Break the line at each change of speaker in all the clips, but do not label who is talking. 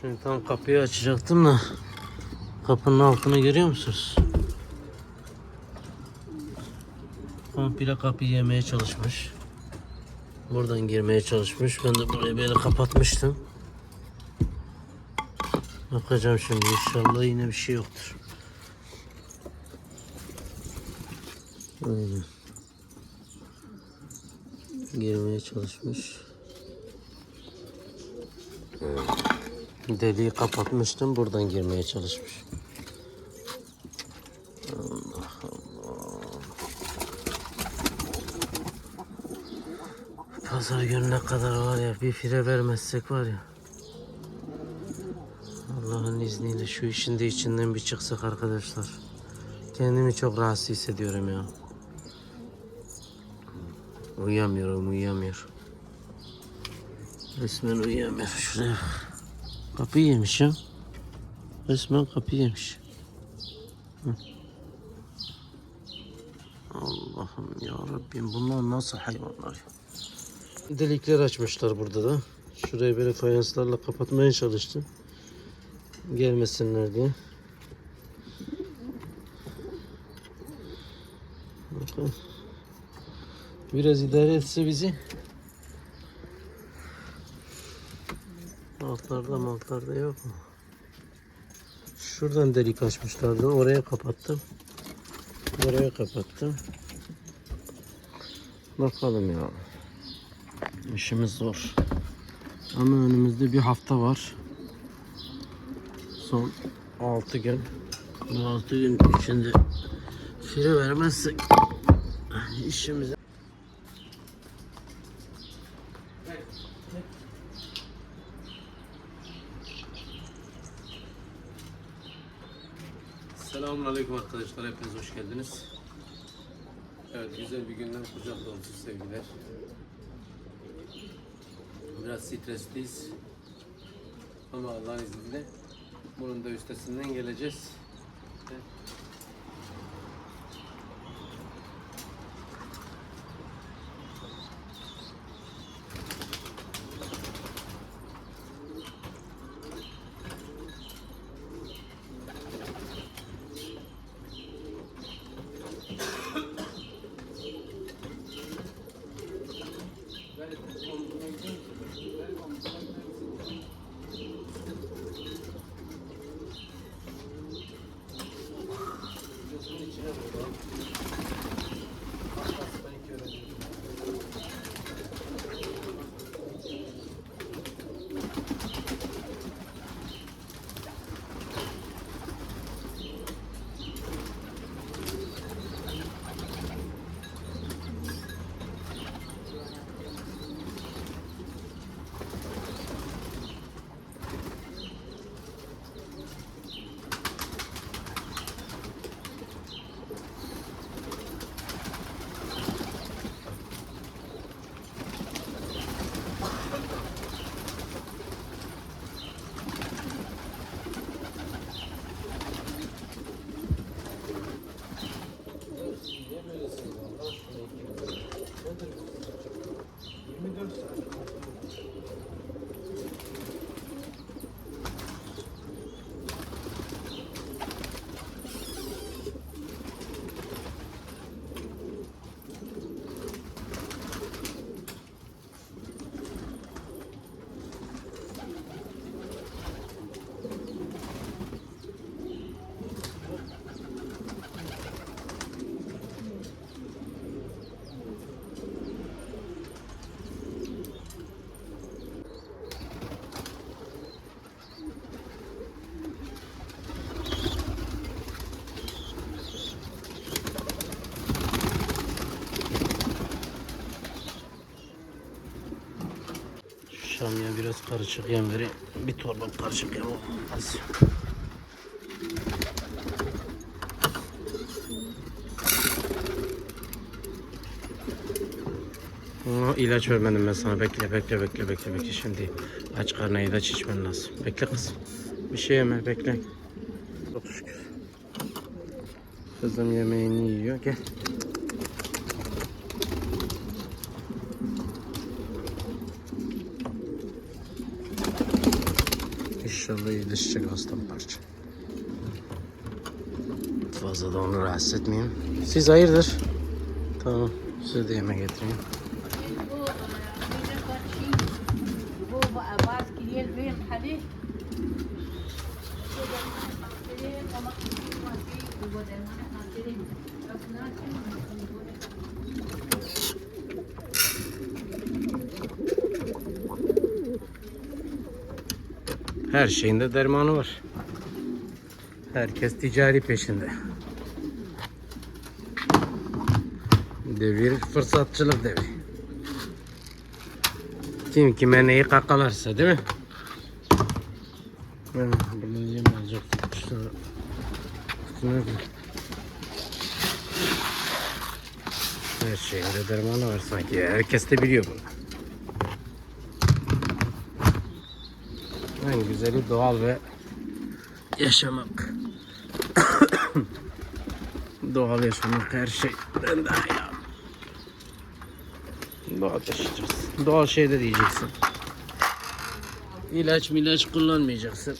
Şimdi tam kapıyı açacaktım da kapının altını görüyor musunuz? Komple kapıyı yemeye çalışmış. Buradan girmeye çalışmış. Ben de burayı böyle kapatmıştım. Bakacağım şimdi inşallah yine bir şey yoktur. Aynen. Girmeye çalışmış. Deliği kapatmıştım. Buradan girmeye çalışmış. Allah Allah. Pazar gününe kadar var ya bir fire vermezsek var ya. Allah'ın izniyle şu işin de içinden bir çıksak arkadaşlar. Kendimi çok rahatsız hissediyorum ya. Uyuyamıyorum, uyuyamıyorum. Resmen uyuyamıyorum. Şuraya Kapıyı yemiş ya. Resmen kapıyı yemiş. Hı. Allah'ım ya Rabbim bunlar nasıl hayvanlar. Delikler açmışlar burada da. Şurayı böyle fayanslarla kapatmaya çalıştım. Gelmesinler diye. Bakalım. Biraz idare etse bizi. Altlarda maltlarda yok mu? Şuradan delik açmışlardı. Oraya kapattım. Buraya kapattım. Bakalım ya. İşimiz zor. Ama önümüzde bir hafta var. Son 6 gün. Bu 6 gün içinde fire vermezsek işimize Selamun Aleyküm arkadaşlar. Hepiniz hoş geldiniz. Evet, güzel bir günden kucak dolusu sevgiler. Biraz stresliyiz. Ama Allah'ın izniyle bunun da üstesinden geleceğiz. Evet. Thank you. Şamya biraz karışık yem vereyim. Bir torba karışık yem olmaz. Ama ilaç vermedim ben sana. Bekle bekle bekle bekle bekle. Şimdi aç karnına ilaç içmen lazım. Bekle kız. Bir şey yeme bekle. Çok şükür. Kızım yemeğini yiyor. Gel. İnşallah iyileşecek aslan parça. Fazla da onu rahatsız etmeyeyim. Siz hayırdır? Tamam. Size de yemek getireyim.
Bu bazı kiliyer bir hadi.
Her şeyin de dermanı var. Herkes ticari peşinde. Devir fırsatçılık devri. Kim kime neyi kakalarsa değil mi? Ben buradan yem alacaktım. İşte kutu nerede? Her şeyin de dermanı var sanki. Herkes de biliyor bunu. En güzeli doğal ve yaşamak. doğal yaşamak her şeyden daha iyi. Doğal yaşayacağız. Doğal şeyler yiyeceksin. İlaç milaç kullanmayacaksın.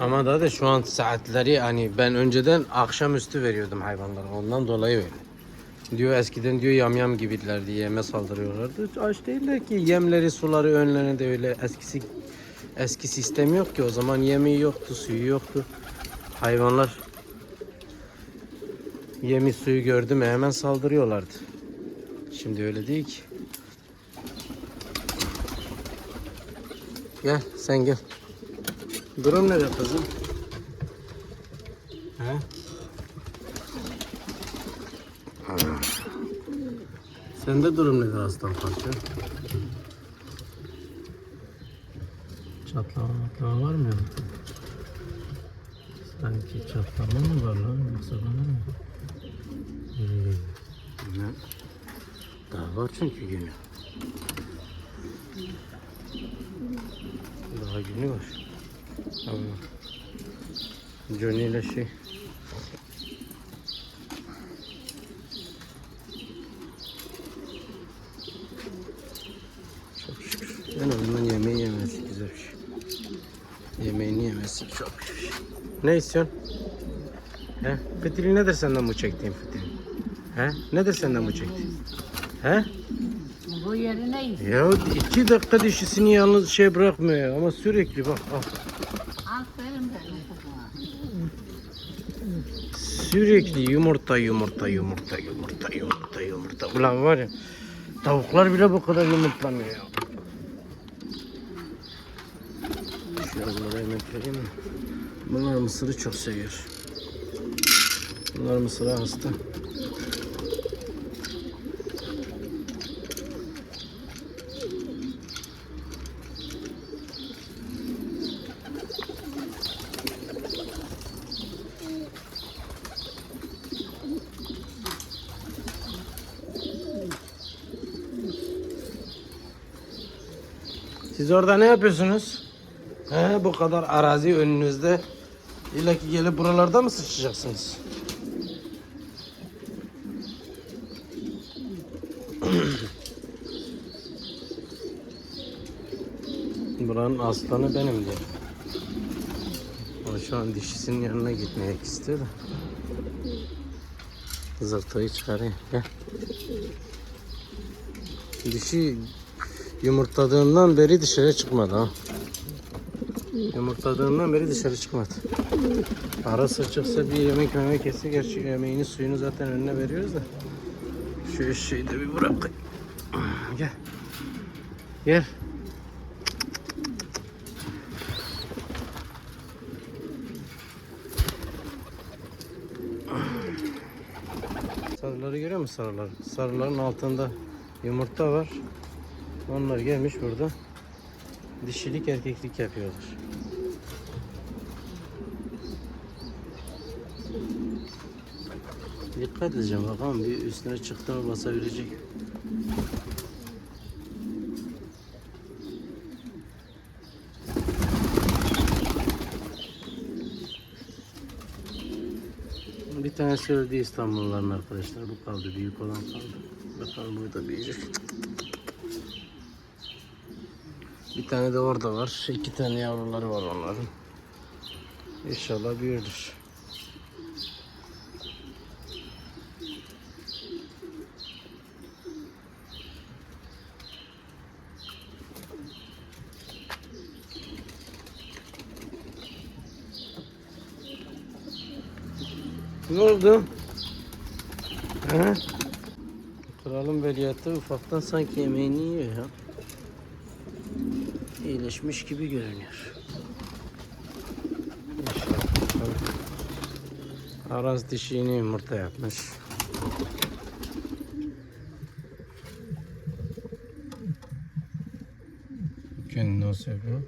Ama da da şu an saatleri hani ben önceden akşamüstü veriyordum hayvanlara. Ondan dolayı öyle. Diyor eskiden diyor yamyam gibilerdi yeme saldırıyorlardı. Aç değiller ki yemleri suları önlerine de öyle eskisi eski sistem yok ki o zaman yemeği yoktu suyu yoktu. Hayvanlar yemi suyu gördü mü hemen saldırıyorlardı. Şimdi öyle değil ki. Gel sen gel. Durum ne kızım? He? Sende durum nedir aslan parça? Çatlama matlama var mı? Sanki çatlama mı var lan yoksa bana mı? Hmm. Ne? Daha var çünkü günü. Daha günü var. Johnny ile şey. Çok şükür. En azından yemeği yemesi güzel bir şey. Yemeğini yemesi çok şey. Ne istiyorsun? He? Fitili nedir senden bu çektiğin fitili? He? Nedir senden bu çektiğin? He?
Bu yerine.
Ya iki dakika dişisini yalnız şey bırakmıyor ama sürekli bak. ah. Sürekli yumurta yumurta yumurta yumurta yumurta yumurta. Ulan var ya tavuklar bile bu kadar yumurtlamıyor. Şöyle bunlara yemek vereyim mi? Bunlar mısırı çok seviyor. Bunlar mısıra hasta. Siz orada ne yapıyorsunuz? He, bu kadar arazi önünüzde. İlla ki gelip buralarda mı sıçacaksınız? Buranın aslanı benim diyor. O şu an dişisinin yanına gitmek istiyor da. Zırtayı çıkarayım. Gel. Dişi Yumurtladığından beri dışarı çıkmadı ha. Yumurtladığından beri dışarı çıkmadı. Ara sıra çıksa bir yemek yemek yese gerçi yemeğini suyunu zaten önüne veriyoruz da. Şu eşeği de bir bırakayım. Gel. Gel. Sarıları görüyor musun sarıları? Sarıların altında yumurta var. Onlar gelmiş burada. dişilik erkeklik yapıyorlar. Dikkat edeceğim bakalım bir üstüne çıktı mı basabilecek. Bir tanesi öldü İstanbulluların arkadaşlar. Bu kaldı. Büyük olan kaldı. Bakalım bu da büyüyecek. Bir tane de orada var. İki tane yavruları var onların. İnşallah büyürdür. Ne oldu? He? Kralın veliahtı ufaktan sanki yemeğini yiyor ya. İyileşmiş gibi görünüyor. İnşallah. Araz dişi yeni yumurta yapmış. Kendini nasıl yapıyor?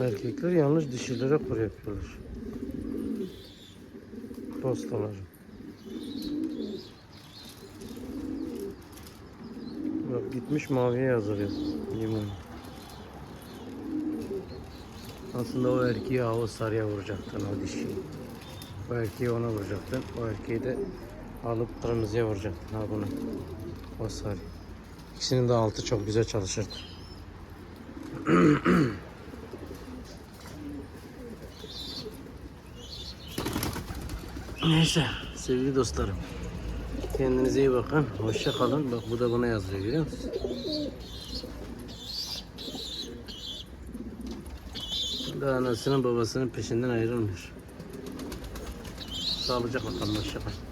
Erkekler yalnız dişilere kur yapıyorlar. Postalar. Bak gitmiş maviye yazılıyor. Limon. Aslında o erkeği ha o sarıya vuracaktın o dişiyi. O erkeği ona vuracaktın. O erkeği de alıp kırmızıya vuracaktın ha bunu. O sarı. İkisinin de altı çok güzel çalışırdı. Neyse sevgili dostlarım. Kendinize iyi bakın. Hoşça kalın. Bak bu da buna yazıyor görüyor musun? Da anasının babasının peşinden ayrılmıyor. Sağlıcakla kalın. Hoşça kalın.